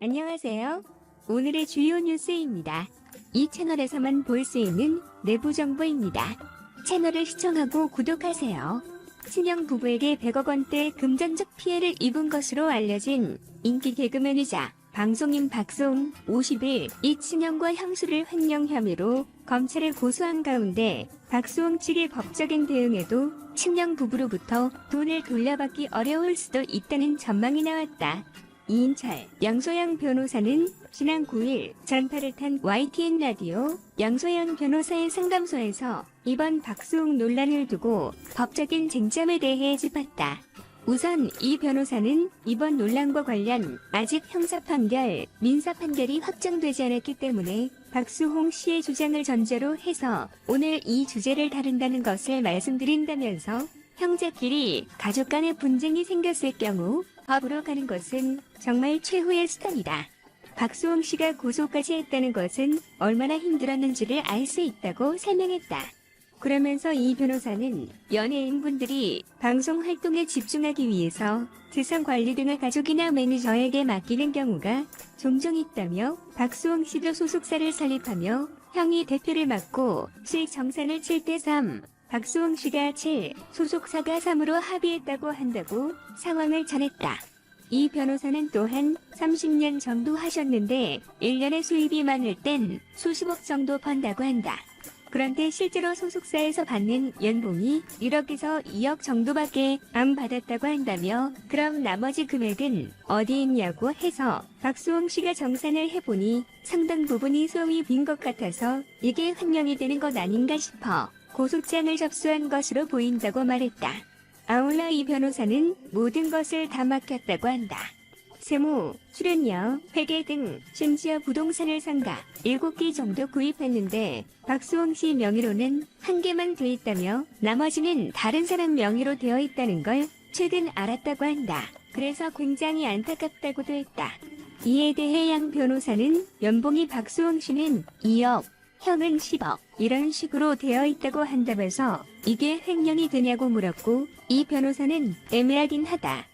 안녕하세요. 오늘의 주요 뉴스입니다. 이 채널에서만 볼 수 있는 내부 정보입니다. 채널을 시청하고 구독하세요. 친형 부부에게 100억 원대 금전적 피해를 입은 것으로 알려진 인기 개그맨이자 방송인 박송 50일 이 친형과 형수를 횡령 혐의로 검찰에 고소한 가운데 박수홍 측의 법적인 대응에도 친형 부부로부터 돈을 돌려받기 어려울 수도 있다는 전망이 나왔다. 이인철, 양소영 변호사는 지난 9일 전파를 탄 YTN 라디오 양소영 변호사의 상담소에서 이번 박수홍 논란을 두고 법적인 쟁점에 대해 짚었다. 우선 이 변호사는 이번 논란과 관련 아직 형사 판결, 민사 판결이 확정되지 않았기 때문에 박수홍 씨의 주장을 전제로 해서 오늘 이 주제를 다룬다는 것을 말씀드린다면서 형제끼리 가족 간의 분쟁이 생겼을 경우 법으로 가는 것은 정말 최후의 수단이다. 박수홍 씨가 고소까지 했다는 것은 얼마나 힘들었는지를 알 수 있다고 설명했다. 그러면서 이 변호사는 연예인분들이 방송 활동에 집중하기 위해서 재산 관리 등을 가족이나 매니저에게 맡기는 경우가 종종 있다며 박수홍 씨도 소속사를 설립하며 형이 대표를 맡고 수익 정산을 7대3, 박수홍 씨가 7, 소속사가 3으로 합의했다고 한다고 상황을 전했다. 이 변호사는 또한 30년 정도 하셨는데 1년에 수입이 많을 땐 수십억 정도 번다고 한다. 그런데 실제로 소속사에서 받는 연봉이 1억에서 2억 정도밖에 안 받았다고 한다며 그럼 나머지 금액은 어디 있냐고 해서 박수홍 씨가 정산을 해보니 상당 부분이 소위 빈것 같아서 이게 횡령이 되는 것 아닌가 싶어 고소장을 접수한 것으로 보인다고 말했다. 아울러 이 변호사는 모든 것을 다 맡겼다고 한다. 세무, 출연료, 회계 등 심지어 부동산을 상가 7개 정도 구입했는데 박수홍 씨 명의로는 한 개만 돼 있다며 나머지는 다른 사람 명의로 되어 있다는 걸 최근 알았다고 한다. 그래서 굉장히 안타깝다고도 했다. 이에 대해 양 변호사는 연봉이 박수홍 씨는 2억, 형은 10억 이런 식으로 되어 있다고 한다면서 이게 횡령이 되냐고 물었고 이 변호사는 애매하긴 하다.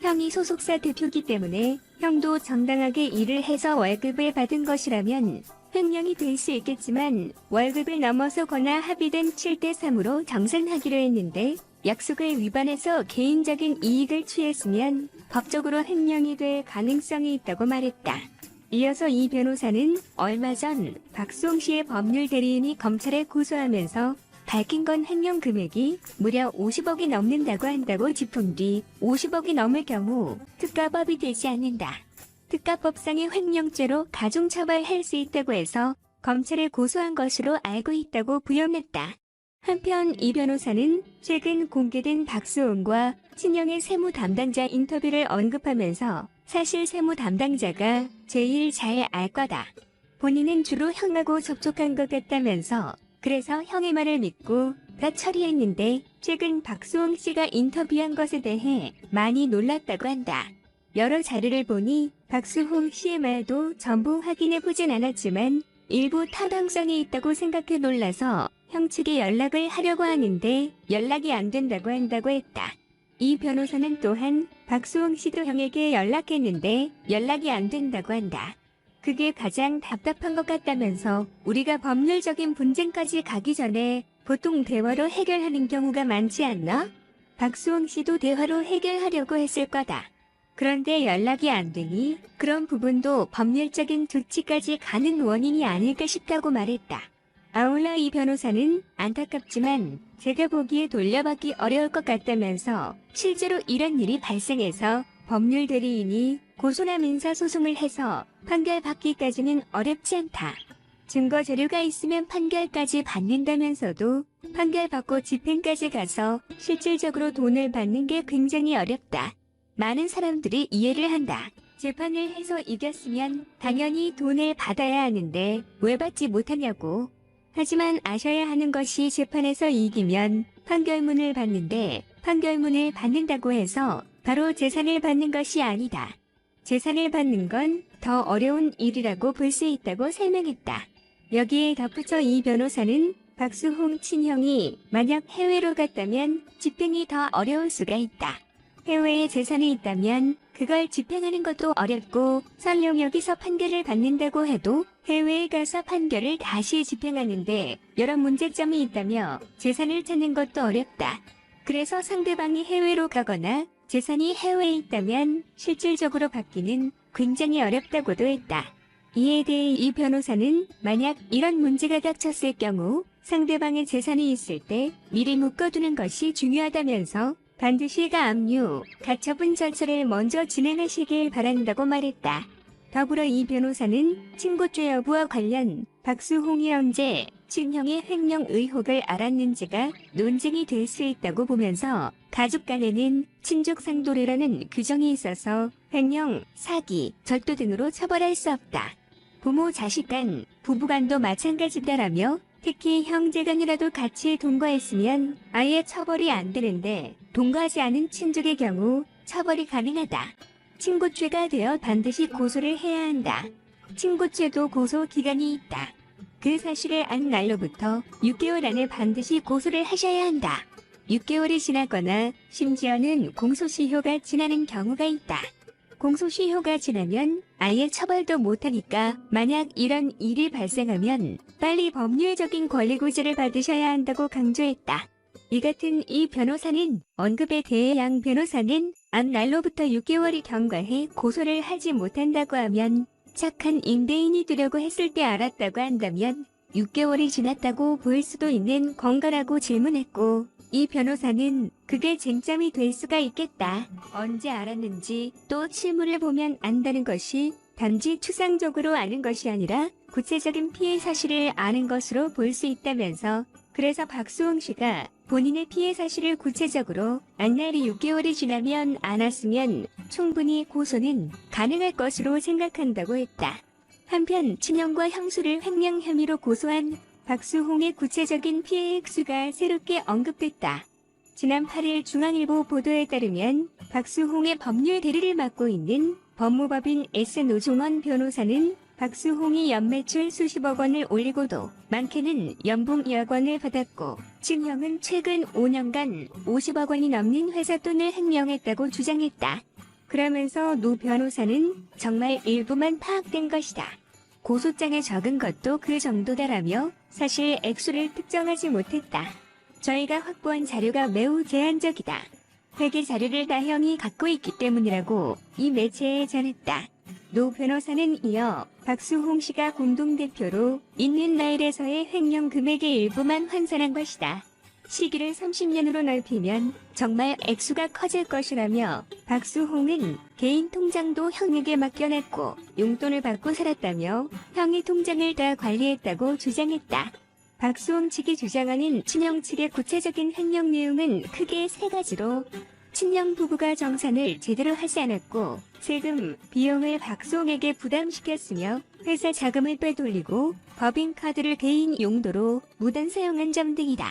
형이 소속사 대표기 때문에 형도 정당하게 일을 해서 월급을 받은 것이라면 횡령이 될 수 있겠지만 월급을 넘어서거나 합의된 7대3으로 정산하기로 했는데 약속을 위반해서 개인적인 이익을 취했으면 법적으로 횡령이 될 가능성이 있다고 말했다. 이어서 이 변호사는 얼마 전 박수홍 씨의 법률 대리인이 검찰에 고소하면서 밝힌 건 횡령 금액이 무려 50억이 넘는다고 한다고 짚은 뒤 50억이 넘을 경우 특가법이 되지 않는다. 특가법상의 횡령죄로 가중처벌할 수 있다고 해서 검찰에 고소한 것으로 알고 있다고 부연했다. 한편 이 변호사는 최근 공개된 박수홍과 친형의 세무 담당자 인터뷰를 언급하면서 사실 세무 담당자가 제일 잘 알 거다. 본인은 주로 형하고 접촉한 것 같다면서 그래서 형의 말을 믿고 다 처리했는데 최근 박수홍 씨가 인터뷰한 것에 대해 많이 놀랐다고 한다. 여러 자료를 보니 박수홍 씨의 말도 전부 확인해 보진 않았지만 일부 타당성이 있다고 생각해 놀라서 형 측에 연락을 하려고 하는데 연락이 안 된다고 한다고 했다. 이 변호사는 또한 박수홍 씨도 형에게 연락했는데 연락이 안 된다고 한다. 그게 가장 답답한 것 같다면서 우리가 법률적인 분쟁까지 가기 전에 보통 대화로 해결하는 경우가 많지 않나? 박수홍 씨도 대화로 해결하려고 했을 거다. 그런데 연락이 안 되니 그런 부분도 법률적인 조치까지 가는 원인이 아닐까 싶다고 말했다. 아울러 이 변호사는 안타깝지만 제가 보기에 돌려받기 어려울 것 같다면서 실제로 이런 일이 발생해서 법률 대리인이 고소나 민사소송을 해서 판결 받기까지는 어렵지 않다. 증거 자료가 있으면 판결까지 받는다면서도 판결 받고 집행까지 가서 실질적으로 돈을 받는 게 굉장히 어렵다. 많은 사람들이 이해를 한다. 재판을 해서 이겼으면 당연히 돈을 받아야 하는데 왜 받지 못하냐고. 하지만 아셔야 하는 것이 재판에서 이기면 판결문을 받는데 판결문을 받는다고 해서 바로 재산을 받는 것이 아니다. 재산을 받는 건 더 어려운 일이라고 볼 수 있다고 설명했다. 여기에 덧붙여 이 변호사는 박수홍 친형이 만약 해외로 갔다면 집행이 더 어려울 수가 있다. 해외에 재산이 있다면 그걸 집행하는 것도 어렵고 설령 여기서 판결을 받는다고 해도 해외에 가서 판결을 다시 집행하는데 여러 문제점이 있다며 재산을 찾는 것도 어렵다. 그래서 상대방이 해외로 가거나 재산이 해외에 있다면 실질적으로 받기는 굉장히 어렵다고도 했다. 이에 대해 이 변호사는 만약 이런 문제가 닥쳤을 경우 상대방의 재산이 있을 때 미리 묶어두는 것이 중요하다면서 반드시 가압류, 가처분 절차를 먼저 진행하시길 바란다고 말했다. 더불어 이 변호사는 친고죄 여부와 관련 박수홍이 언제 친형의 횡령 의혹을 알았는지가 논쟁이 될 수 있다고 보면서 가족 간에는 친족 상도례라는 규정이 있어서 횡령, 사기, 절도 등으로 처벌할 수 없다. 부모 자식 간, 부부 간도 마찬가지다라며 특히 형제간이라도 같이 동거했으면 아예 처벌이 안 되는데 동거하지 않은 친족의 경우 처벌이 가능하다. 친고죄가 되어 반드시 고소를 해야 한다. 친고죄도 고소 기간이 있다. 그 사실을 안 날로부터 6개월 안에 반드시 고소를 하셔야 한다. 6개월이 지나거나 심지어는 공소시효가 지나는 경우가 있다. 공소시효가 지나면 아예 처벌도 못하니까 만약 이런 일이 발생하면 빨리 법률적인 권리구제를 받으셔야 한다고 강조했다. 이 같은 이 변호사는 언급에 대해 양 변호사는 앞 날로부터 6개월이 경과해 고소를 하지 못한다고 하면 착한 임대인이 되려고 했을 때 알았다고 한다면 6개월이 지났다고 보일 수도 있는 건가라고 질문했고 이 변호사는 그게 쟁점이 될 수가 있겠다. 언제 알았는지 또 실물을 보면 안다는 것이 단지 추상적으로 아는 것이 아니라 구체적인 피해 사실을 아는 것으로 볼 수 있다면서 그래서 박수홍 씨가 본인의 피해 사실을 구체적으로 안날이 6개월이 지나면 안 왔으면 충분히 고소는 가능할 것으로 생각한다고 했다. 한편 친형과 형수를 횡령 혐의로 고소한 박수홍의 구체적인 피해 액수가 새롭게 언급됐다. 지난 8일 중앙일보 보도에 따르면 박수홍의 법률 대리를 맡고 있는 법무법인 S노종원 변호사는 박수홍이 연매출 수십억 원을 올리고도 많게는 연봉 2억 원을 받았고 친형은 최근 5년간 50억 원이 넘는 회사 돈을 횡령했다고 주장했다. 그러면서 노 변호사는 정말 일부만 파악된 것이다. 고소장에 적은 것도 그 정도다라며 사실 액수를 특정하지 못했다. 저희가 확보한 자료가 매우 제한적이다. 회계 자료를 다 형이 갖고 있기 때문이라고 이 매체에 전했다. 노 변호사는 이어 박수홍 씨가 공동대표로 있는 나일에서의 횡령 금액의 일부만 환산한 것이다. 시기를 30년으로 넓히면 정말 액수가 커질 것이라며 박수홍은 개인 통장도 형에게 맡겨놨고 용돈을 받고 살았다며 형이 통장을 다 관리했다고 주장했다. 박수홍 측이 주장하는 친형 측의 구체적인 횡령 내용은 크게 세 가지로 친형 부부가 정산을 제대로 하지 않았고 세금, 비용을 박수홍에게 부담시켰으며 회사 자금을 빼돌리고 법인카드를 개인 용도로 무단 사용한 점 등이다.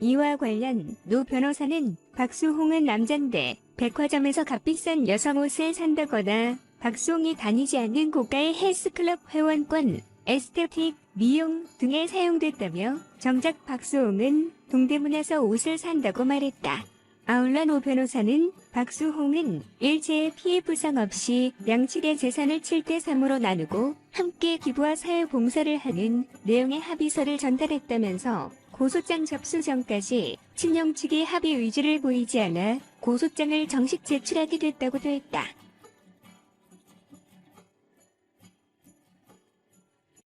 이와 관련 노 변호사는 박수홍은 남잔데 백화점에서 값비싼 여성 옷을 산다거나 박수홍이 다니지 않는 고가의 헬스클럽 회원권, 에스테틱, 미용 등에 사용됐다며 정작 박수홍은 동대문에서 옷을 산다고 말했다. 아울러 노 변호사는 박수홍은 일체의 피해 부상 없이 양측의 재산을 7대3으로 나누고 함께 기부와 사회봉사를 하는 내용의 합의서를 전달했다면서 고소장 접수 전까지 친형 측의 합의 의지를 보이지 않아 고소장을 정식 제출하게 됐다고도 했다.